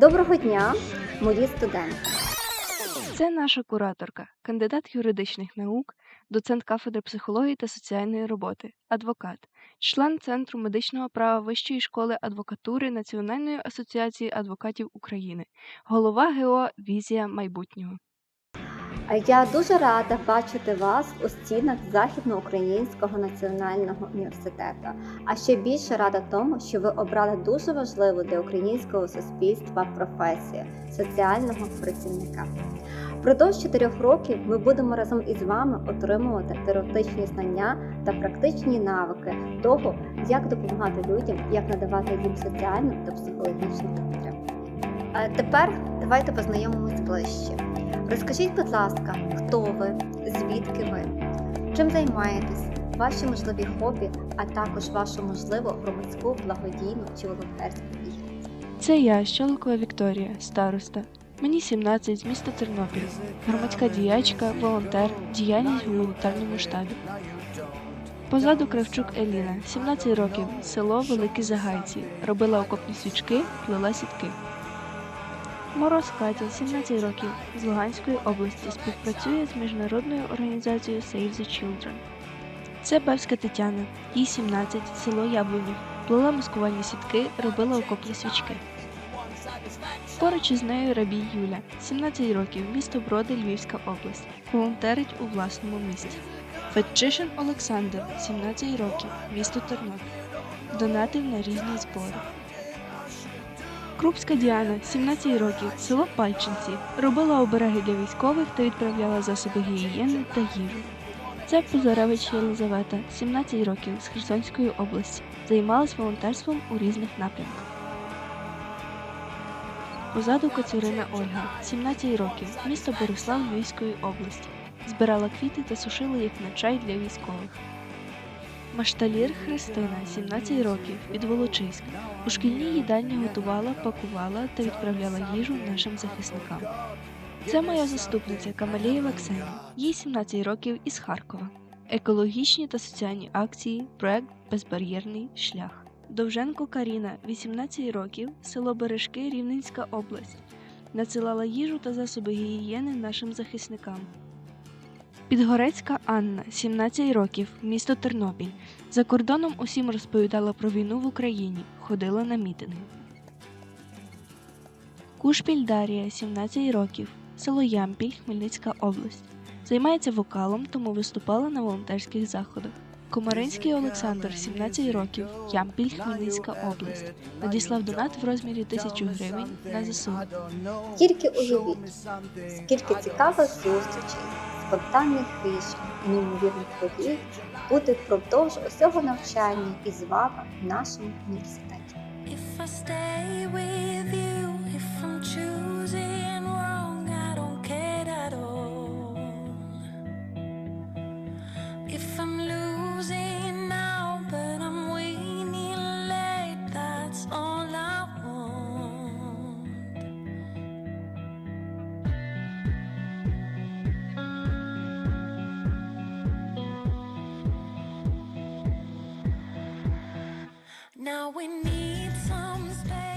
Доброго дня, мої студенти. Це наша кураторка, кандидат юридичних наук, доцент кафедри психології та соціальної роботи, адвокат, член Центру медичного права Вищої школи адвокатури Національної асоціації адвокатів України, голова ГО Візія майбутнього. Я дуже рада бачити вас у стінах Західноукраїнського національного університету. А ще більше рада тому, що ви обрали дуже важливу для українського суспільства професію соціального працівника. Впродовж чотирьох років ми будемо разом із вами отримувати теоретичні знання та практичні навики того, як допомагати людям, як надавати їм соціальну та психологічну підтримку. Е, Тепер давайте познайомимось ближче. Розкажіть, будь ласка, хто ви, звідки ви, чим займаєтесь, ваші можливі хобі, а також вашу можливу громадську, благодійну чи волонтерську діяльність. Це я, Щолокова Вікторія, староста. Мені 17 з міста Тернопіль, громадська діячка, волонтер, діяльність в гуманітарному штабі. Позаду Кравчук Еліна, 17 років, село Великі Загайці, робила окопні свічки, плела сітки. Мороз Катя, 17 років, з Луганської області, співпрацює з міжнародною організацією Save the Children. Це Бевська Тетяна, їй 17, село Яблунів, плела маскувальні сітки, робила окопні свічки. Поруч із нею Рабій Юля, 17 років, місто Броди, Львівська область, волонтерить у власному місті. Фетчишин Олександр, 17 років, місто Тернопіль, донатив на різні збори. Крупська Діана, 17 років, село Пальчинці, робила обереги для військових та відправляла засоби гігієни та їжу. Це Пузаревич Єлизавета, 17 років, з Херсонської області, займалась волонтерством у різних напрямках. Позаду Коцюрина Ольга, 17 років, місто Борислав Львівської області. Збирала квіти та сушила їх на чай для військових. Машталір Христина, 17 років, від Волочиська. У шкільній їдальні готувала, пакувала та відправляла їжу нашим захисникам. Це моя заступниця Камалєєва Ксенія, їй 17 років із Харкова. Екологічні та соціальні акції, проект Безбар'єрний шлях. Довженко Каріна, 18 років, село Бережки, Рівненська область. Надсилала їжу та засоби гігієни нашим захисникам. Підгорецька Анна, 17 років, місто Тернопіль. За кордоном усім розповідала про війну в Україні, ходила на мітинги. Кушпіль Дарія, 17 років, село Ямпіль, Хмельницька область. Займається вокалом, тому виступала на волонтерських заходах. Комаринський Олександр, 17 років, Ямпіль, Хмельницька область. Надіслав донат в розмірі 1000 гривень на ЗСУ. Тільки уявіть, скільки цікавих зустрічей, спонтанних рішень і неймовірних подій буде впродовж усього навчання із вами в нашому університеті. If I stay with you, if I'm choosing Now we need some space.